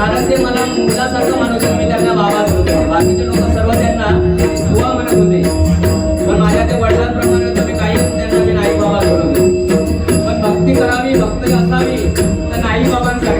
कारण ते मला मुलासारखं मानत मी त्यांना बाबाच होतो बाकीचे लोक सर्व त्यांना बुवा म्हणत होते पण माझ्या ते वडिलांप्रमाणे तुम्ही काही त्यांना नाही बाबा पण भक्ती करावी भक्त असावी तर नाही बाबांसाठी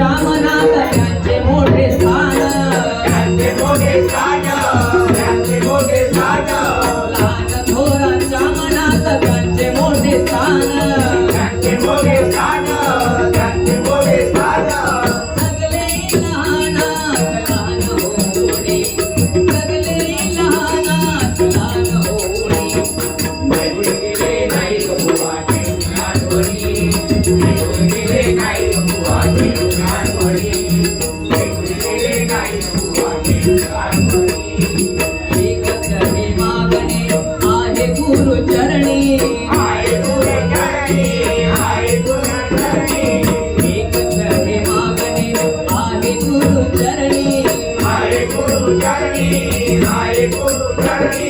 ರಾಮನಾಥ ರಾಜ್ಯ Thank you.